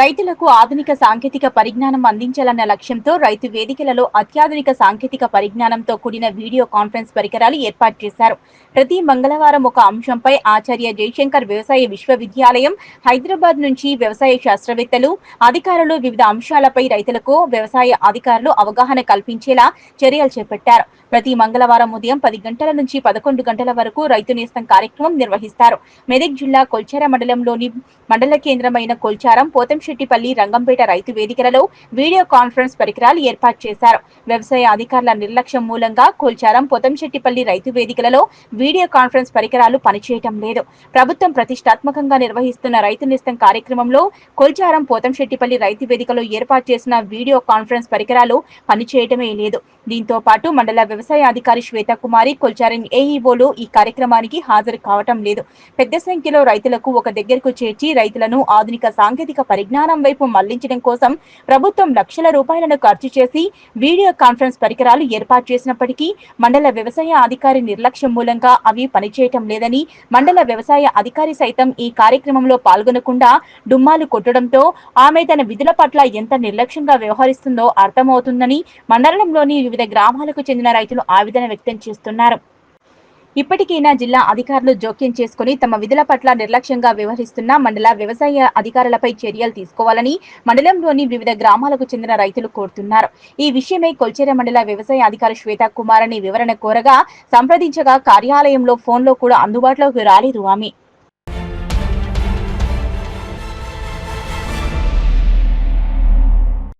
రైతులకు ఆధునిక సాంకేతిక పరిజ్ఞానం అందించాలన్న లక్ష్యంతో రైతు వేదికలలో అత్యాధునిక సాంకేతిక పరిజ్ఞానంతో కూడిన వీడియో కాన్ఫరెన్స్ పరికరాలు ఏర్పాటు చేశారు. ప్రతి మంగళవారం ఒక అంశంపై ఆచార్య జయశంకర్ వ్యవసాయ విశ్వవిద్యాలయం హైదరాబాద్ నుంచి వ్యవసాయ శాస్త్రవేత్తలు అధికారులు వివిధ అంశాలపై రైతులకు వ్యవసాయ అధికారులు అవగాహన కల్పించేలా చర్యలు చేపట్టారు. ప్రతి మంగళవారం ఉదయం పది గంటల నుంచి పదకొండు గంటల వరకు రైతు నేస్తం కార్యక్రమం నిర్వహిస్తారు. మెదక్ జిల్లా కొల్చార మండలంలోని మండల కేంద్రమైన కొల్చారం పోతం శెట్టిపల్లి రంగంపేట రైతు వేదికలలో వీడియో కాన్ఫరెన్స్ పరికరాలు ఏర్పాటు చేశారు. వ్యవసాయ అధికారుల నిర్లక్ష్యం మూలంగా కొల్చారం పొతంశెట్టిపల్లి రైతు వేదికలలో వీడియో కాన్ఫరెన్స్ పరికరాలు పనిచేయటం లేదు. ప్రభుత్వం ప్రతిష్టాత్మకంగా నిర్వహిస్తున్న రైతు నిస్తం కార్యక్రమంలో కొల్చారం పోతంశెట్టిపల్లి రైతు వేదికలో ఏర్పాటు చేసిన వీడియో కాన్ఫరెన్స్ పరికరాలు పనిచేయటమే లేదు. దీంతో పాటు మండల వ్యవసాయ అధికారి శ్వేత కుమారి కొల్చారం ఏఈఓలు ఈ కార్యక్రమానికి హాజరు కావటం లేదు. పెద్ద సంఖ్యలో రైతులకు ఒక దగ్గరకు చేర్చి రైతులను ఆధునిక సాంకేతిక పరిజ్ఞానం వైపు మళ్ళించడం కోసం ప్రభుత్వం లక్షల రూపాయలను ఖర్చు చేసి వీడియో కాన్ఫరెన్స్ పరికరాలు ఏర్పాటు చేసినప్పటికీ మండల వ్యవసాయ అధికారి నిర్లక్ష్యం మూలంగా అవి పనిచేయటం లేదని మండల వ్యవసాయ అధికారి సైతం ఈ కార్యక్రమంలో పాల్గొనకుండా డుమ్మాలు కొట్టడంతో ఆమె తన విధుల పట్ల ఎంత నిర్లక్ష్యంగా వ్యవహరిస్తుందో అర్థమవుతుందని మండలంలోని వివిధ గ్రామాలకు చెందిన రైతులు ఆవేదన వ్యక్తం చేస్తున్నారు. ఇప్పటికైనా జిల్లా అధికారులు జోక్యం చేసుకుని తమ విధుల పట్ల నిర్లక్ష్యంగా వ్యవహరిస్తున్న మండల వ్యవసాయ అధికారులపై చర్యలు తీసుకోవాలని మండలంలోని వివిధ గ్రామాలకు చెందిన రైతులు కోరుతున్నారు. ఈ విషయమై కొల్చేరే మండల వ్యవసాయ అధికారి శ్వేత కుమార్ అని వివరణ కోరగా సంప్రదించగా కార్యాలయంలో ఫోన్లో కూడా అందుబాటులోకి రాలేదు ఆమె.